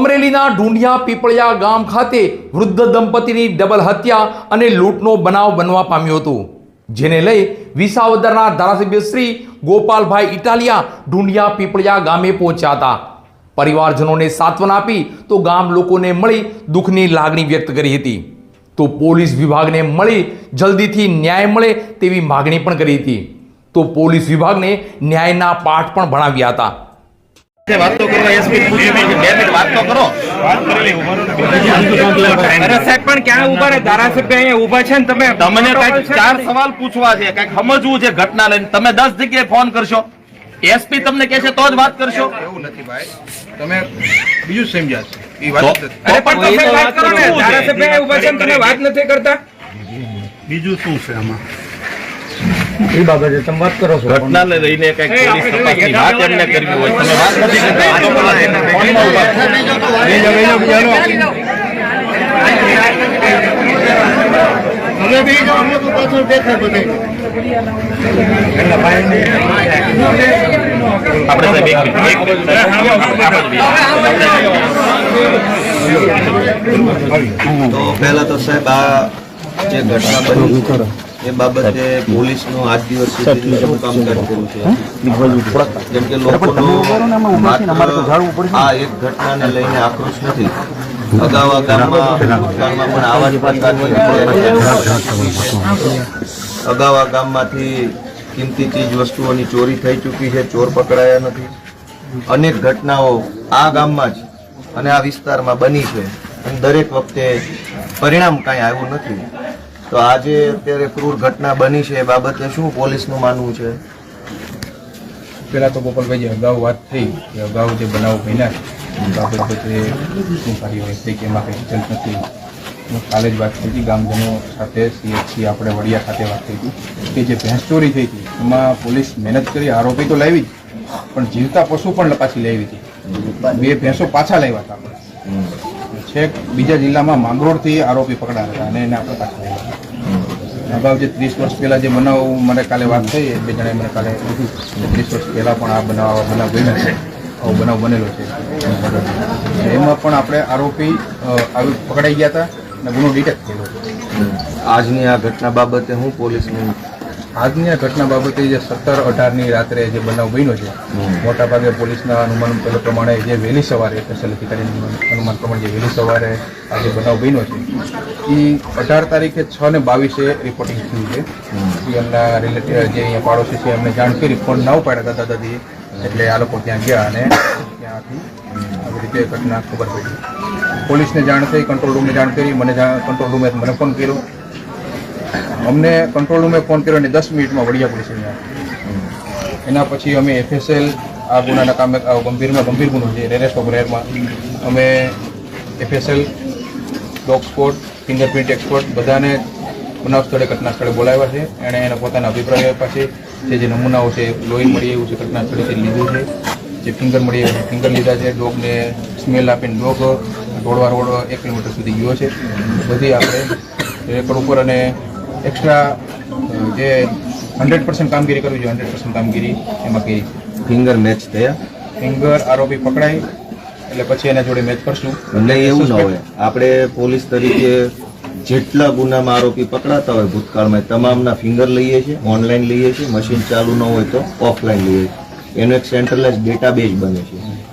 અમરેલીના ઢુંડિયા પીપળિયા ગામ ખાતે વૃદ્ધ દંપતીની ડબલ હત્યા અને લૂંટનો બનાવ બનવા પામ્યો હતો. જેને લઈ વિસાવદરના ધારાસભ્ય શ્રી ગોપાલભાઈ ઇટાલિયા ઢુંડિયા પીપળિયા ગામે પહોંચ્યા હતા. પરિવારજનોને સાંત્વના આપી તો ગામ લોકોને મળી દુઃખની લાગણી વ્યક્ત કરી હતી. તો પોલીસ વિભાગને મળી જલ્દીથી ન્યાય મળે તેવી માગણી પણ કરી હતી. તો પોલીસ વિભાગને ન્યાયના પાઠ પણ ભણાવ્યા હતા. વાત તો કરો એસપી બે મિનિટ વાત તો કરો. અરે સાહેબ પણ ક્યાં ઊભા રહે ધારાસભ્ય અહીંયા ઊભા છે ને તમે? તમને કંઈક ચાર સવાલ પૂછવા છે કંઈક સમજવું છે ઘટના લઈને. તમે દસ જગ્યાએ ફોન કરશો. એસપી તમને કે છે તો જ વાત કરશો. એવું નથી ભાઈ. તમે બીજું સમજ્યા છે. એ વાત નથી. અરે પણ તમે વાત કરો શું છે? ધારાસભ્ય અહીંયા બાબતે તમે વાત કરો છે ઘટનાને લઈને કંઈક પોલીસ તપાસની વાત એમને કરવી હોય તમે વાત નથી કરતા તો ફોનમાં ઊભા છે. આપણે સાહેબ એક મિનિટ, એક મિનિટ તો પહેલા તો સાહેબ આ જે ઘટના બની એ બાબતે પોલીસનું આજ દિવસ સુધી શું કામકાજ કર્યું છે. જેમ કે લોકોનો આ એક ઘટનાને લઈને આક્રોશ નથી. અગાઉ ગામમાં પણ આવા જ પ્રકારની અગાઉ આ ગામમાંથી કિંમતી ચીજ વસ્તુઓની ચોરી થઈ ચૂકી છે ચોર પકડાયા નથી. અનેક ઘટનાઓ આ ગામમાં જ અને આ વિસ્તારમાં બની છે. અને દરેક વખતે પરિણામ કાંઈ આવ્યું નથી. તો આજે અત્યારે ક્રૂર ઘટના બની છે એ બાબતે શું પોલીસનું માનવું છે? પહેલાં તો ગોપાલભાઈ જે અગાઉ વાત થઈ કે અગાઉ જે બનાવ બન્યા છે બાબતે શું કાર્યવાહી થઈ કે એમાં કંઈ રિઝલ્ટ નથી. કાલે જ વાત થઈ હતી ગામજનો સાથે સીએચસી આપણે વડિયા સાથે વાત થઈ હતી કે જે ભેંસ ચોરી થઈ હતી એમાં પોલીસ મહેનત કરી આરોપી તો લાવી જ પણ જીવતા પશુ પણ પાછી લાવી હતી. બે ભેંસો પાછા લાવ્યા હતા. આપણે છેક બીજા જિલ્લામાં માંગરોળથી આરોપી પકડાયા હતા અને એને આપણે પાછા અગાઉ જે ત્રીસ વર્ષ પહેલાં જે બનાવ મને કાલે વાત થઈ, એ બે જણાએ મને કાલે કીધું ત્રીસ વર્ષ પહેલાં પણ આ બનાવ બનાવ બન્યો છે. આવો બનાવ બનેલો છે. એમાં પણ આપણે આરોપી આવી પકડાઈ ગયા હતા અને ગુનો ડિટેક્ટ થયેલો આજની આ ઘટના બાબતે હું પોલીસનું આજની આ ઘટના બાબતે જે સત્તર અઢારની રાત્રે જે બનાવ બન્યો છે મોટાભાગે પોલીસના અનુમાન પ્રમાણે જે વહેલી સવારે સ્પેશિયલ અધિકારીનું અનુમાન પ્રમાણે જે વહેલી સવારે આ જે બનાવ બન્યો છે એ અઢાર તારીખે છ ને બાવીસે રિપોર્ટિંગ થયું છે. એમના રિલેટિવ જે અહીંયા પાડોશી છે એમને જાણ કરી ફોન ના ઉપાડ્યા હતા દાદાજી એટલે આ લોકો ત્યાં ગયા અને ત્યાંથી આવી રીતે ઘટના ખબર પડી. પોલીસને જાણ થઈ કંટ્રોલ રૂમને જાણ કરી મને જાણ કંટ્રોલ રૂમે મને ફોન કર્યો. અમને કંટ્રોલ રૂમે ફોન કર્યો અને દસ મિનિટમાં વડિયા પોલીસ એના પછી અમે એફએસએલ આ ગુનાના કામે ગંભીરમાં ગંભીર ગુનો છે રેરેસ્ટ ઓફ અમે FSL dog squad fingerprint expert બધાને બનાવ સ્થળે, ઘટના સ્થળે બોલાવ્યા છે. એણે એના પોતાના અભિપ્રાય આપ્યા છે. જે જે નમૂનાઓ છે, લોહી મળી એવું છે, ઘટના સ્થળેથી લીધું છે. જે ફિંગર મળી આવ્યું ફિંગર લીધા છે. ડોગને સ્મેલ આપીને ડોગ દોડવા રોડ એક કિલોમીટર સુધી ગયો છે. બધી આપણે રેકોર્ડ ઉપર અને એક્સ્ટ્રા જે હંડ્રેડ પર્સન્ટ કામગીરી કરવી જોઈએ હંડ્રેડ પર્સન્ટ કામગીરી એમાં કરી. ફિંગર મેચ થયા? ફિંગર આરોપી પકડાય એટલે પછી એના જોડે મેચ કરશું. એટલે એવું ન હોય. આપણે પોલીસ તરીકે જેટલા ગુનામાં આરોપી પકડાતા હોય ભૂતકાળમાં તમામના ફિંગર લઈએ છીએ ઓનલાઈન લઈએ છીએ મશીન ચાલુ ન હોય તો ઓફલાઈન લઈએ છીએ. એનો એક સેન્ટ્રલાઇઝ ડેટાબેઝ બને છે.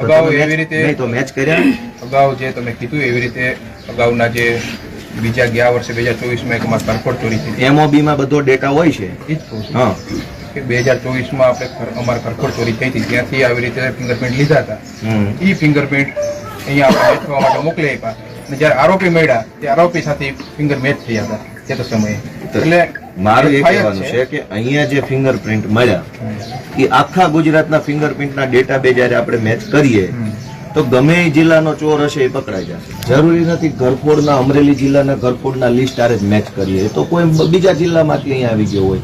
અગાઉ એવી રીતે- તો મેચ કર્યા? અગાઉ જે તમે કીધું એવી રીતે અગાઉના જે બીજા ગયા વર્ષે બે હજાર ચોવીસમાં એક અમારે કરકોટ ચોરી થઈ એમઓબી માં બધો ડેટા હોય છે. એ જ હા. કે બે હજાર ચોવીસમાં આપણે અમારે કરકોટ ચોરી થઈ હતી. ત્યાંથી આવી રીતે ફિંગરપ્રિન્ટ લીધા હતા. એ ફિંગરપ્રિન્ટ અહીંયા આપણે વેચવા માટે મોકલી આપ્યા. અને જ્યારે આરોપી મળ્યા તે આરોપી સાથે ફિંગર મેચ થયા હતા. તે તો સમયે. એટલે મારું એ કહેવાનું છે. કે અહીંયા જે ફિંગરપ્રિન્ટ મળ્યા એ આખા ગુજરાતના ફિંગરપ્રિન્ટના ડેટા બે જ્યારે આપણે મેચ કરીએ તો ગમે એ જિલ્લાનો ચોર હશે એ પકડાઈ જશે. જરૂરી નથી ઘરફોડના અમરેલી જિલ્લાના ઘરફોડના લિસ્ટ આરે જ મેચ કરીએ. તો કોઈ બીજા જિલ્લામાંથી અહીંયા આવી ગયો હોય.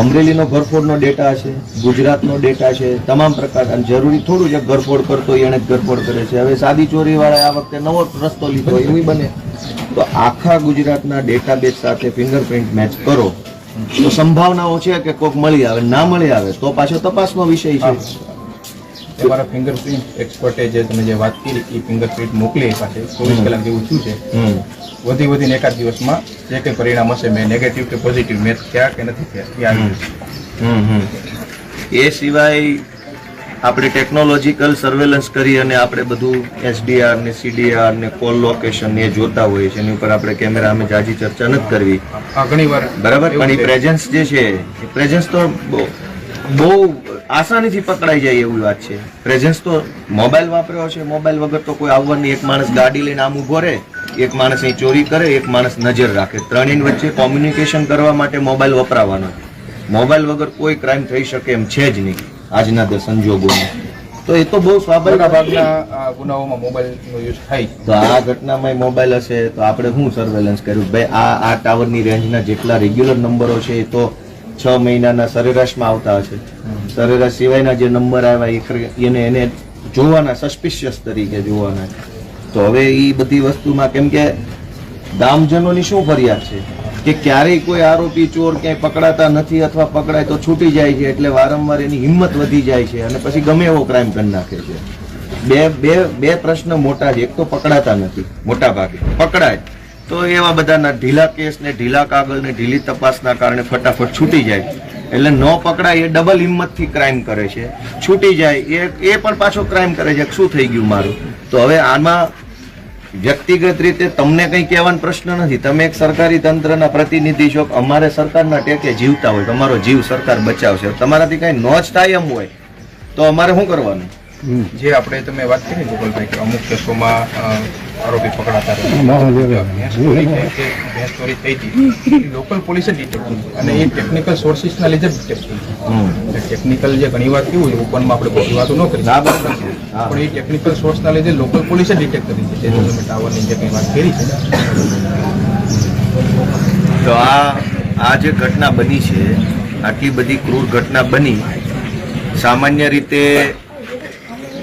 અમરેલીનો ઘરફોડનો ડેટા છે ગુજરાતનો ડેટા છે તમામ પ્રકાર અને જરૂરી થોડું છે ઘરફોડ કરતો હોય એને જ ઘરફોડ કરે છે. હવે સાદી ચોરીવાળા આ વખતે નવો રસ્તો લીધો એવું બને. તો આખા ગુજરાતના ડેટાબેઝ સાથે ફિંગરપ્રિન્ટ મેચ કરો તો સંભાવનાઓ છે કે કોઈક મળી આવે ના મળી આવે તો પાછો તપાસનો વિષય છે. તમારા ફિંગરપ્રિન્ટ એક્સપર્ટે જે તમે જે વાત કરી એ ફિંગરપ્રિન્ટ મોકલી એ છે ચોવીસ કલાક જેવું થયું છે. વધી વધીને એકાદ દિવસમાં જે કંઈ પરિણામ હશે મેં નેગેટિવ કે પોઝિટિવ મેચ થયા કે નથી થયા એ હમ હમ. એ સિવાય આપણે ટેકનોલોજીકલ સર્વેલન્સ કરી અને આપણે બધું એસડીઆર ને સીડીઆર ને કોલ લોકેશન એ જોતા હોઈએ છીએ. એની ઉપર આપણે કેમેરા અમે જાજી ચર્ચા નથી કરવી. ઘણી વાર બરાબર? પણ એ પ્રેઝન્સ જે છે એ પ્રેઝન્સ તો બહુ- આસાનીથી પકડાઈ જાય એવી વાત છે. પ્રેઝન્સ તો મોબાઈલ વાપર્યો છે. મોબાઈલ વગર તો કોઈ આવવાની એક માણસ ગાડી લઈને આમ ઊભો રહે એક માણસ અહીં ચોરી કરે એક માણસ નજર રાખે. ત્રણેય વચ્ચે કોમ્યુનિકેશન કરવા માટે મોબાઈલ વપરાવાનો મોબાઈલ વગર કોઈ ક્રાઇમ થઈ શકે એમ છે જ નહીં. આજના તે સંજોગોમાં તો એ તો બહુ સ્વાભાવિક ભાગના ગુનાઓમાં મોબાઈલનો યુઝ થાય. તો આ ઘટનામાં મોબાઈલ હશે તો આપણે શું સર્વેલન્સ કર્યું? ભાઈ આ આ ટાવરની રેન્જના જેટલા રેગ્યુલર નંબરો છે એ તો છ મહિનાના સરેરાશમાં આવતા હશે. સરેરાશ સિવાયના જે નંબર આવ્યા એ એને એને જોવાના સસ્પિશિયસ તરીકે જોવાના તો હવે એ બધી વસ્તુમાં કેમ કે ગામજનોની શું ફરિયાદ છે? કે ક્યારેય કોઈ આરોપી ચોર ક્યાંય પકડાતા નથી અથવા પકડાય તો છૂટી જાય છે એટલે વારંવાર એની હિંમત વધી જાય છે અને પછી ગમે એવો ક્રાઇમ કરી નાખે છે. બે બે બે પ્રશ્ન મોટા છે. એક તો પકડાતા નથી મોટા ભાગે પકડાય. તો એવા બધાના ઢીલા કેસ ને ઢીલા કાગળ ને ઢીલી તપાસના કારણે ફટાફટ છૂટી જાય. એટલે ન પકડાય એ ડબલ હિંમતથી ક્રાઇમ કરે છે. છૂટી જાય. એ એ પણ પાછો ક્રાઇમ કરે છે. શું થઈ ગયું મારું? તો હવે આમાં વ્યક્તિગત રીતે તમને કંઈ કહેવાનો પ્રશ્ન નથી. તમે એક સરકારી તંત્રના પ્રતિનિધિ છો, અમારે સરકારના ટેકે જીવતા હોય, તમારો જીવ સરકાર બચાવશે. તમારાથી કઈ નો જ થાય એમ હોય, તો અમારે શું કરવાનું? જે આપણે તમે વાત કરી ગોપાલભાઈ કે અમુક કેસોમાં આરોપી પકડાતા ચોરી થઈ થઈ હતી. લોકલ પોલીસે ડિટેક્ટ અને એ ટેકનિકલ સોર્સિસના લીધે ડિટેક્ટ કરી ટેકનિકલ જે ઘણી વાર કેવું છે ઓપનમાં આપણે બધી વાતો ન કરી. પણ એ ટેકનિકલ સોર્સના લીધે લોકલ પોલીસે ડિટેક્ટ કરી છે. જે તમે ટાવરની જે કંઈ વાત કરી છે. તો આ આ જે ઘટના બની છે આટલી બધી ક્રૂર ઘટના બની સામાન્ય રીતે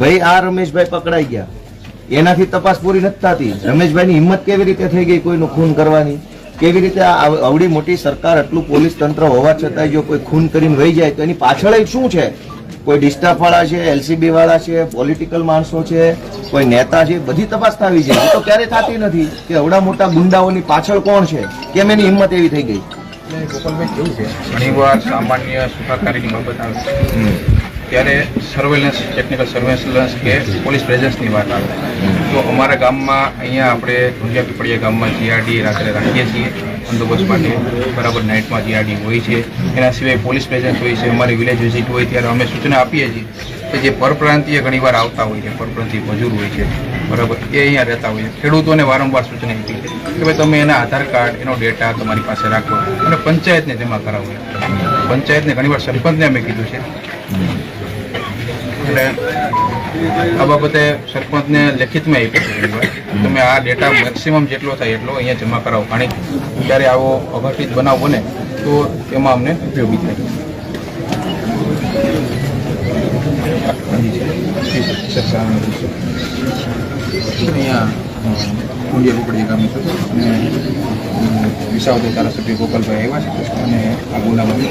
ભાઈ આ રમેશભાઈ પકડાઈ ગયા. એનાથી તપાસ પૂરી નથી થતી. રમેશભાઈની હિંમત કેવી રીતે થઈ ગઈ કોઈનું ખૂન કરવાની? કેવી રીતે આવડી મોટી સરકાર આટલું પોલીસ તંત્ર હોવા છતાંય જો કોઈ ખૂન કરીને વહી જાય તો એની પાછળ શું છે? કોઈ ડિસ્ટાફ વાળા છે એલસીબી વાળા છે પોલિટિકલ માણસો છે કોઈ નેતા છે બધી તપાસ થવી છે. એ તો ક્યારે થતી નથી કે અવડા મોટા ગુંડાઓની પાછળ કોણ છે? કેમ એની હિંમત એવી થઈ ગઈ? ગોપાલભાઈ કેવું છે? ઘણીવાર સામાન્ય સુખાકારીની બાબત આવે ત્યારે સર્વેલન્સ ટેકનિકલ સર્વેલન્સ કે પોલીસ પ્રેઝન્સની વાત આવે. તો અમારા ગામમાં અહીંયા આપણે ઢુંડિયા પીપળિયા ગામમાં જીઆરડી રાત્રે રાખીએ છીએ, બંદોબસ્ત માટે. બરાબર નાઇટમાં જીઆરડી હોય છે. એના સિવાય પોલીસ પ્રેઝન્સ હોય છે, અમારી વિલેજ વિઝિટ હોય ત્યારે અમે સૂચના આપીએ છીએ કે જે પરપ્રાંતીય ઘણીવાર આવતા હોય છે, પરપ્રાંતીય મજૂર હોય છે. બરાબર, એ અહીંયા રહેતા હોય છે. ખેડૂતોને વારંવાર સૂચના આપી છે કે ભાઈ તમે એના આધાર કાર્ડ, એનો ડેટા તમારી પાસે રાખો અને પંચાયતને જમા કરાવો. પંચાયતને ઘણીવાર સરપંચને અમે કીધું છે. એટલે આ બાબતે સરપંચને લેખિતમાં આપી છે. તમે આ ડેટા મેક્સિમમ જેટલો થાય એટલો અહીંયા જમા કરાવો. કારણ કે જ્યારે આવો અઘટિત બનાવ બને, તો એમાં અમને ઉપયોગી થાય. અહીંયા કુંડિયા ગામ છે. અને વિસાવદર ધારાસભ્ય ગોપાલભાઈ આવ્યા છે. અને આ ગુનામાં છે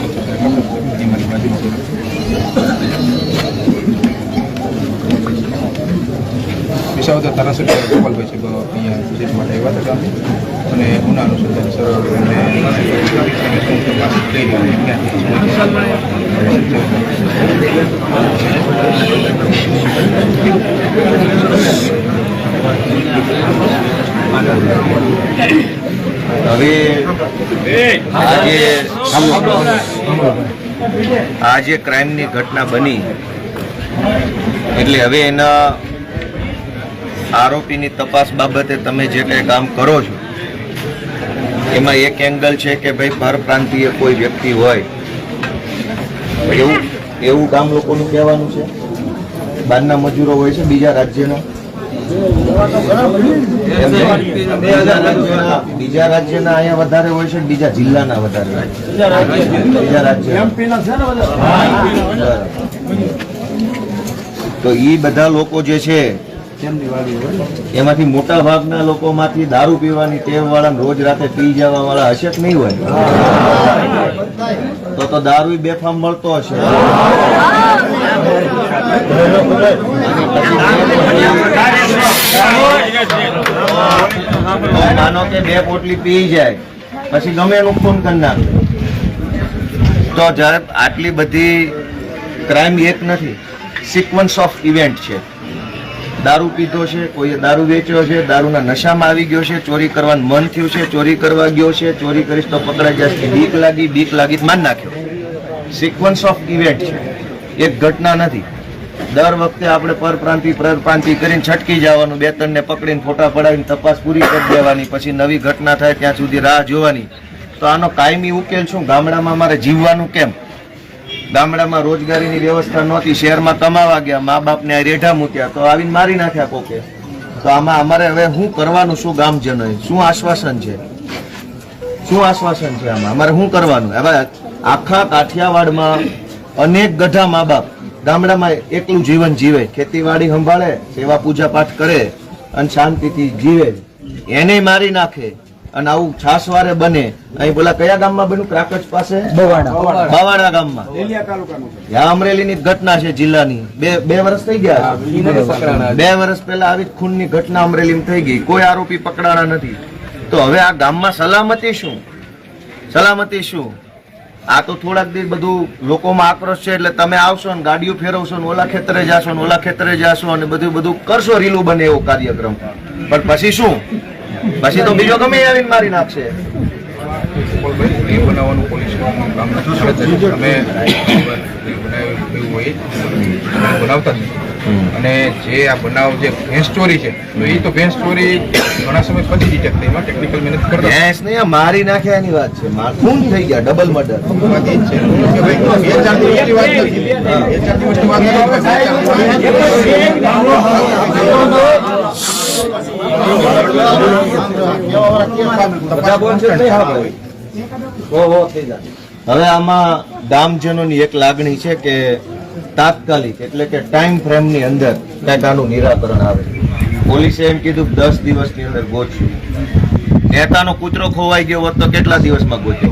વિસાવદર ધારાસભ્ય ગોપાલભાઈ છે બ- અહીંયા વિશેષ માટે આવ્યા હતા ગામે અને ગુના અનુસંધાન હવે જે ક્રાઇમની ઘટના બની. એટલે હવે એના આરોપીની તપાસ બાબતે તમે જે કંઈ કામ કરો છો એમાં એક એંગલ છે કે ભાઈ પરપ્રાંતીય કોઈ વ્યક્તિ હોય. એવું એવું ગામ લોકોનું કહેવાનું છે. બહારના મજૂરો હોય છે બીજા રાજ્યના. બીજા રાજ્યના બીજા રાજ્યના અહીંયા વધારે હોય છે બીજા જિલ્લાના વધારે હોય છે. બીજા રાજ્ય તો એ બધા લોકો જે છે એમાંથી મોટા ભાગના લોકોમાંથી દારૂ પીવાની ટેવ વાળા રોજ રાતે પી જવા વાળા હશે કે નહીં હોય. તો તો દારૂ બેફામ મળતો હશે. માનો કે બે પોટલી પી જાય. પછી ગમે એનું ફોન કરી નાખે. તો જ્યારે આટલી બધી ક્રાઇમ એક નથી સિક્વન્સ ઓફ ઇવેન્ટ છે. દારૂ પીધો છે, કોઈએ દારૂ વેચ્યો છે, દારૂના નશામાં આવી ગયો છે, ચોરી કરવાનું મન થયું છે, ચોરી કરવા ગયો છે, ચોરી કરીશ તો પકડાઈ જશે. બીક લાગી બીક લાગી માન નાખ્યો. સિક્વન્સ ઓફ ઇવેન્ટ છે. એક ઘટના નથી. દર વખતે આપણે પરપ્રાંતિ પરપ્રાંતિ કરીને છટકી જવાનું, બે ત્રણને પકડીને ફોટા પડાવીને તપાસ પૂરી કરી દેવાની, પછી નવી ઘટના થાય, ત્યાં સુધી રાહ જોવાની. તો આનો કાયમી ઉકેલ શું? ગામડામાં મારે જીવવાનું કેમ? ગામડામાં રોજગારીની વ્યવસ્થા નહોતી, શહેરમાં કમાવા ગયા, મા બાપને રેઢા મૂક્યા, તો આવીને મારી નાખ્યા કોકે. તો આમાં અમારે હવે શું કરવાનું શું ગામજનોએ? શું આશ્વાસન છે? શું આશ્વાસન છે આમાં? અમારે શું કરવાનું? હવે આખા કાઠિયાવાડમાં અનેક ગઢા મા બાપ ગામડામાં એકલું જીવન જીવે, ખેતીવાડી સંભાળે, સેવા પૂજા પાઠ કરે અને શાંતિથી જીવે. એને મારી નાખે. અને આવું છાસવારે બને. અહીં બોલા કયા ગામમાં બન્યું? ક્રાકચ પાસે? બવાડા. ગામમાં. ત્યાં અમરેલી ની ઘટના છે જિલ્લાની. બે બે વર્ષ થઈ ગયા બે વર્ષ પહેલા આવી જ ખૂનની ઘટના અમરેલી થઈ ગઈ. કોઈ આરોપી પકડાણા નથી. તો હવે આ ગામમાં સલામતી શું? સલામતી શું? આ તો થોડાક દિવસ બધું લોકોમાં આક્રોશ છે એટલે તમે આવશો ને ગાડીઓ ફેરવશો ને ઓલા ખેતરે જાશો ને ઓલા ખેતરે જાશો અને બધું બધું કરશો રીલું બને એવો કાર્યક્રમ. પણ પછી શું? પછી તો બીજો ગમે એ આવીને મારી નાખશે. એ બનાવવાનું પોલીસ કામ નથી અમે એવું હોય બનાવતા અને જે આ બનાવ જે ભેંસ ચોરી છે તો એ તો ભેંસ ચોરી ઘણા સમય પછી ડિટેક્ટ થઈ એમાં ટેકનિકલ મહેનત કરતા. ભેંસ ને મારી નાખ્યા એની વાત છે. ખૂન થઈ ગયા ડબલ મર્ડર વાત છે. હવે આમાં ગામજનોની એક લાગણી છે કે તાત્કાલિક એટલે કે ટાઈમ ફ્રેમની અંદર કંઈક આનું નિરાકરણ આવે. પોલીસે એમ કીધું દસ દિવસની અંદર ગોચ્યું નેતાનો કૂતરો ખોવાઈ ગયો હોત તો કેટલા દિવસમાં ગોચ્યો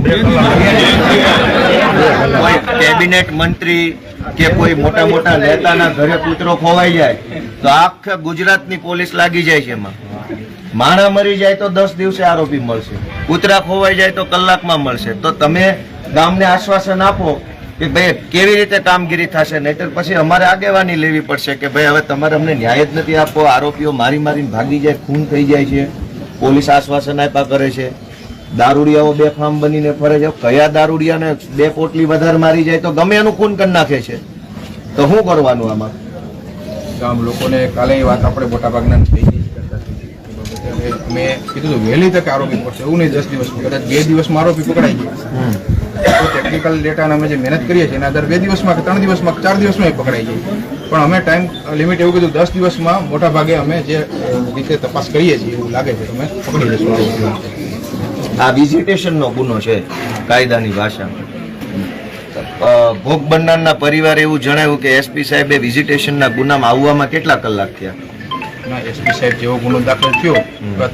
કોઈ કેબિનેટ મંત્રી કે કોઈ મોટા મોટા નેતાના ઘરે કૂતરો ખોવાઈ જાય તો આખા ગુજરાતની પોલીસ લાગી જાય છે એમાં. માણા મરી જાય તો દસ દિવસે આરોપી મળશે. કૂતરા ખોવાઈ જાય તો કલાકમાં મળશે. તો તમે ગામને આશ્વાસન આપો કે ભાઈ, કેવી રીતે કામગીરી થશે? નહીતર પછી અમારે આગેવાની લેવી પડશે કે ભાઈ, હવે તમારે અમને ન્યાય જ નથી આપવો. આરોપીઓ મારી મારીને ભાગી જાય, ખૂન થઈ જાય છે. પોલીસ આશ્વાસન આપ્યા કરે છે. દારૂડિયાઓ બે ફાર્મ બનીને ફરે છે. કયા દારૂડિયાને બે પોટલી વધારે મારી જાય તો ગમે એનું ખૂન કરી નાખે છે. તો શું કરવાનું આમાં? ગામ લોકોને કાલે વાત આપણે મોટા મેં કીધું હતું વહેલી તકે આરોપી પડશે એવું નહીં દસ દિવસમાં કદાચ બે દિવસમાં આરોપી પકડાઈ ગયા. તો ટેકનિકલ ડેટાને અમે જે મહેનત કરીએ છીએ એના આધારે બે દિવસમાં કે ત્રણ દિવસમાં ચાર દિવસમાં એ પકડાઈ જાય પણ અમે ટાઈમ લિમિટ એવું કીધું દસ દિવસમાં મોટા ભાગે અમે જે રીતે તપાસ કરીએ છીએ એવું લાગે છે અમે પકડી જશું આ વિઝિટેશનનો ગુનો છે કાયદાની ભાષામાં અ, ભોગ બનનારના પરિવારે એવું જણાવ્યું કે એસપી સાહેબે વિઝિટેશનના ગુનામાં આવવામાં કેટલા કલાક થયા? એસપી સાહેબ જેવો ગુનો દાખલ થયો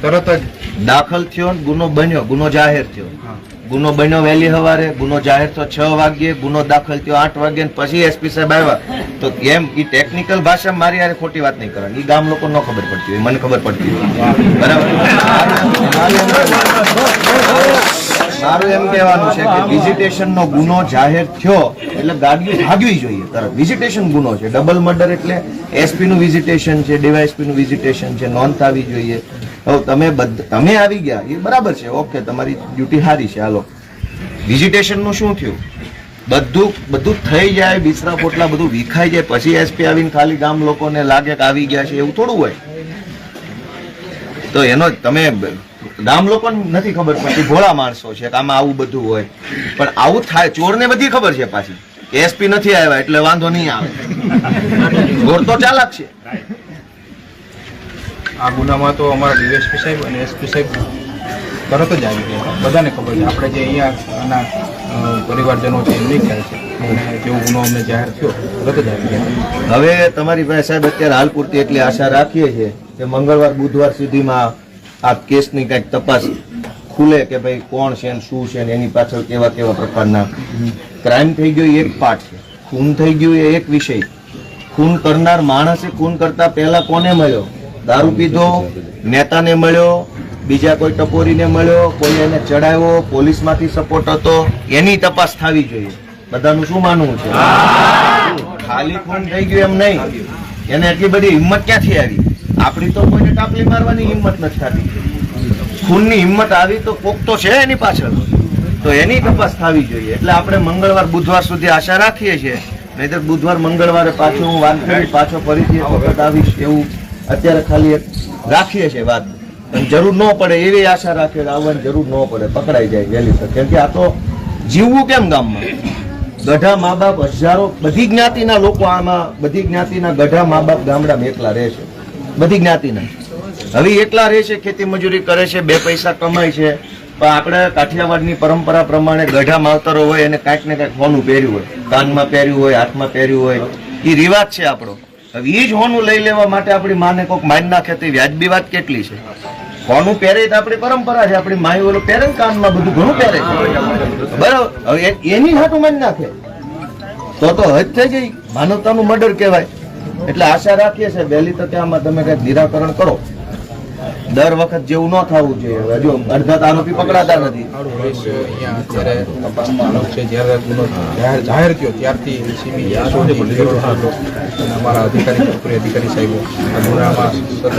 તરત જ દાખલ થયો ગુનો બન્યો ગુનો જાહેર થયો. ગુનો બન્યો વહેલી સવારે ગુનો જાહેર થયો છ વાગ્યે ગુનો દાખલ થયો આઠ વાગ્યે પછી એસપી સાહેબ આવ્યા. તો એમ ઈ ટેકનિકલ ભાષા મારી યારે ખોટી વાત નહીં કરવાની. એ ગામ લોકો ન ખબર પડતી હોય મને ખબર પડતી હોય. બરાબર? મારું એમ કહેવાનું છે કે વિઝિટેશન નો ગુનો જાહેર થયો એટલે ગાડીઓ ભાગવી જોઈએ. તરત વિઝિટેશન ગુનો છે. ડબલ મર્ડર એટલે એસપી નું વિઝિટેશન છે ડીવાયએસપી નું વિઝિટેશન છે નોંધ આવી જોઈએ. હવે તમે તમે આવી ગયા. એ બરાબર છે. ઓકે તમારી ડ્યુટી સારી છે. હાલો. વિઝિટેશનનું શું થયું? બધું બધું થઈ જાય, બિસરા પોટલા બધું વિખાઈ જાય, પછી એસપી આવીને ખાલી ગામ લોકોને લાગે કે આવી ગયા છે. એવું થોડું હોય. તો એનો તમે ગામ લોકોને નથી ખબર પડતી ભોળા માણસો છે કે આમાં આવું બધું હોય. પણ આવું થાય ચોરને બધી ખબર છે પાછી. એસપી નથી આવ્યા એટલે વાંધો નહીં આવે. ચોર તો ચાલાક છે. આ ગુનામાં તો અમારા ડીએસપી સાહેબ અને એસપી સાહેબ તરત જ આવી ગયા. બધાને ખબર છે. આપણે જે અહીંયા આના પરિવારજનો છે એમને ખ્યાલ છે. જેવો ગુનો અમને જાહેર થયો તરત જ આવી ગયા. હવે તમારી પાસે સાહેબ અત્યારે હાલ પૂરતી એટલી આશા રાખીએ છીએ કે મંગળવાર બુધવાર સુધીમાં આ કેસની કંઈક તપાસ ખુલે કે ભાઈ કોણ છે ને શું છે ને એની પાછળ કેવા કેવા પ્રકારના ક્રાઇમ થઈ ગયો એક પાર્ટ છે. ખૂન થઈ ગયું એ એક વિષય. ખૂન કરનાર માણસે ખૂન કરતા પહેલા કોને મળ્યો? દારૂ પીધો, નેતાને મળ્યો, બીજા કોઈ ટપોરીને મળ્યો, કોઈ એને ચડાવ્યો, પોલીસમાંથી સપોર્ટ હતો, એની તપાસ થવી જોઈએ. બધાનું શું માનવું છે? ખાલી ખૂન થઈ ગયું એમ નહીં. એને એટલી બધી હિંમત ક્યાંથી આવી? આપણી તો કોઈને ટાપલી મારવાની હિંમત નથી થતી. ખૂનની હિંમત આવી તો કોક તો છે એની પાછળ. તો એની તપાસ થવી જોઈએ. એટલે આપણે મંગળવાર, બુધવાર સુધી આશા રાખીએ છીએ. નહીતર બુધવાર, મંગળવારે પાછું હું વાત કરી, પાછો ફરીથી વખત આવીશ એવું અત્યારે ખાલી રાખીએ છીએ વાત. પણ જરૂર ન પડે, એવી આશા રાખીએ આવવાની જરૂર ન પડે. પકડાઈ જાય વહેલી તક. કેમ કે આ તો જીવવું કેમ ગામમાં? ગઢા મા બાપ હજારો, બધી જ્ઞાતિના લોકો આમાં, બધી જ્ઞાતિના ગઢા મા બાપ ગામડામાં એકલા રહે છે. બધી જ્ઞાતિના હવે એકલા રહે છે, ખેતી મજૂરી કરે છે, બે પૈસા કમાય છે, પણ આપણે કાઠિયાવાડની પરંપરા પ્રમાણે ગઢા માવતરો હોય, એને કાંઈક ને કાંઈક હોનું પહેર્યું હોય, કાનમાં પહેર્યું હોય, હાથમાં પહેર્યું હોય એ રિવાજ છે આપણો. હવે એ જ હોનું લઈ લેવા માટે આપણી માને કોઈક માન નાખે તો વ્યાજબી વાત કેટલી છે? હોનું પહેરે તો આપણી પરંપરા છે, આપણી માઈ ઓલું પહેરે કાનમાં બધું ઘણું પહેરે છે. બરાબર? હવે એની હાટું માન નાખે. તો તો હદ થઈ ગઈ. માનવતાનું મર્ડર કહેવાય. એટલે આશા રાખીએ છીએ વહેલી તકે આમાં તમે કંઈક નિરાકરણ કરો. દર વખત જેવું ન થવું જોઈએ. હજુ અડધા તો આરોપી પકડાતા નથી. જાહેર થયો. ત્યારથી અમારા અધિકારી અધિકારી સાહેબો સતત